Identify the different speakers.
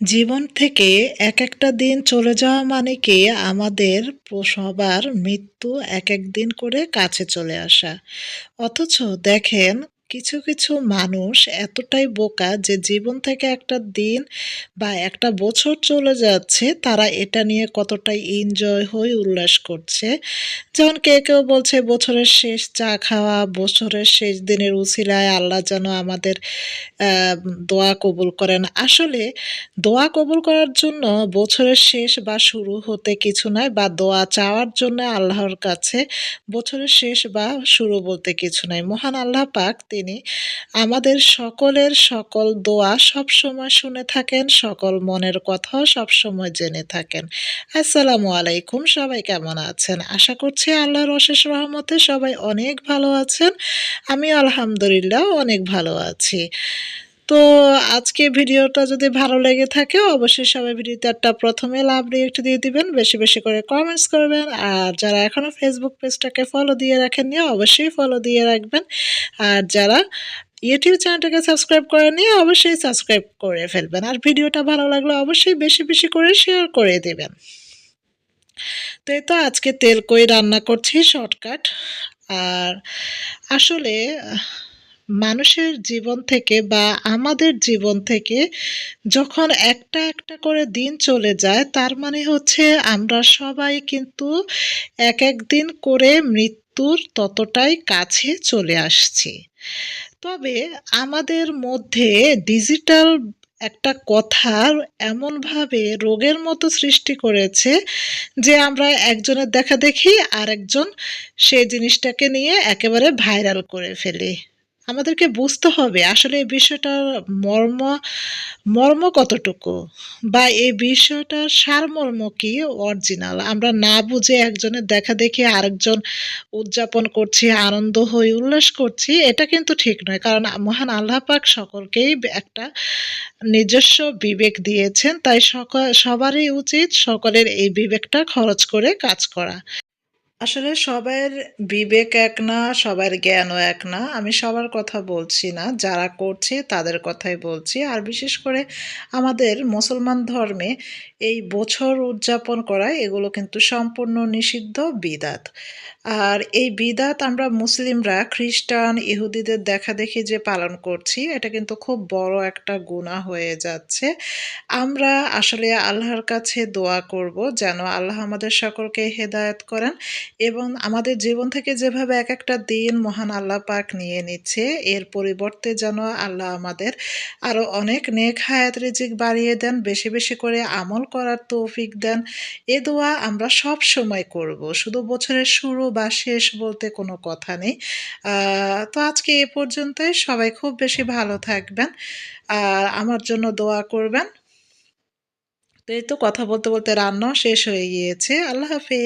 Speaker 1: জীবন থেকে এক একটা দিন চলে যাওয়া মানে কি? আমাদের সবার মৃত্যু এক এক দিন করে কাছে চলে আসা। অথচ দেখেন কিছু কিছু মানুষ এতটাই বোকা যে জীবন থেকে একটা দিন বা একটা বছর চলে যাচ্ছে, তারা এটা নিয়ে কতটাই এনজয় হয়ে উল্লাস করছে। যেমন কেউ কেউ বলছে, বছরের শেষ চা খাওয়া, বছরের শেষ দিনের উছিলায় আল্লাহ যেন আমাদের দোয়া কবুল করেন। আসলে দোয়া কবুল করার জন্য বছরের শেষ বা শুরু হতে কিছু নয় বা দোয়া চাওয়ার জন্য আল্লাহর কাছে বছরের শেষ বা শুরু বলতে কিছু নাই। মহান আল্লাহ পাক তিনি আমাদের সকলের সকল দোয়া সব সময় শুনে থাকেন, সকল মনের কথা সব সময় জেনে থাকেন। আসসালামু আলাইকুম, সবাই কেমন আছেন? আশা করছি আল্লাহর অশেষ রহমতে সবাই অনেক ভালো আছেন। আমি আলহামদুলিল্লাহ অনেক ভালো আছি। তো আজকে ভিডিওটা যদি ভালো লেগে থাকে, অবশ্যই সবাই ভিডিওতে একটা প্রথমে লাভ রিয়েক্ট দিয়ে দিবেন, বেশি বেশি করে কমেন্টস করবেন। আর যারা এখনও ফেসবুক পেজটাকে ফলো দিয়ে রাখেননি, অবশ্যই ফলো দিয়ে রাখবেন। আর যারা ইউটিউব চ্যানেলটাকে সাবস্ক্রাইব করে নিয়ে অবশ্যই সাবস্ক্রাইব করে ফেলবেন। আর ভিডিওটা ভালো লাগলে অবশ্যই বেশি বেশি করে শেয়ার করে দেবেন। তো এই তো আজকে তেল কই রান্না করছি শর্টকাট আর আসলে মানুষের জীবন থেকে বা আমাদের জীবন থেকে যখন একটা একটা করে দিন চলে যায়, তার মানে হচ্ছে আমরা সবাই কিন্তু এক এক দিন করে মৃত্যুর ততটাই কাছে চলে আসছি। তবে আমাদের মধ্যে ডিজিটাল একটা কথার এমনভাবে রোগের মতো সৃষ্টি করেছে যে আমরা একজনের দেখা দেখি আরেকজন সেই জিনিসটাকে নিয়ে একেবারে ভাইরাল করে ফেলি। আমাদেরকে বুঝতে হবে আসলে এই বিষয়টার মর্ম মর্ম কতটুকু বা এই বিষয়টার সারমর্ম কি অরিজিনাল আমরা না বুঝে একজনের দেখা দেখি আরেকজন উদযাপন করছি, আনন্দ হই উল্লাস করছি, এটা কিন্তু ঠিক নয়। কারণ মহান আল্লাহ পাক সকলকেই একটা নিজস্ব বিবেক দিয়েছেন, তাই সকল, সবারই উচিত সকলের এই বিবেকটা খরচ করে কাজ করা। আসলে সবার বিবেক এক না, সবার জ্ঞানও এক না। আমি সবার কথা বলছি না। যারা করছে তাদের কথাই বলছি। আর বিশেষ করে আমাদের মুসলমান ধর্মে এই বছর উদযাপন করা, এগুলো কিন্তু সম্পূর্ণ নিষিদ্ধ বিদাত। আর এই বিদাত আমরা মুসলিমরা, খ্রিস্টান, ইহুদিদের দেখা দেখি যে পালন করছি, এটা কিন্তু খুব বড় একটা গুণা হয়ে যাচ্ছে। আমরা আসলে আল্লাহর কাছে দোয়া করব যেন আল্লাহ আমাদের সকলকে হেদায়ত করেন। এবং আমাদের জীবন থেকে যেভাবে এক একটা দিন মহান আল্লাহ পাক নিয়ে নিচ্ছে, এর পরিবর্তে যেন আল্লাহ আমাদের আরও অনেক নেক হায়াত রিজিক বাড়িয়ে দেন, বেশি বেশি করে আমল করার তৌফিক দেন। এ দোয়া আমরা সব সময় করব, শুধু বছরের শুরু বা শেষ বলতে কোনো কথা নেই। তো আজকে এ পর্যন্তই, সবাই খুব বেশি ভালো থাকবেন, আর আমার জন্য দোয়া করবেন। তো এই তো কথা বলতে বলতে রান্নাও শেষ হয়ে গিয়েছে, আল্লাহ হাফেজ।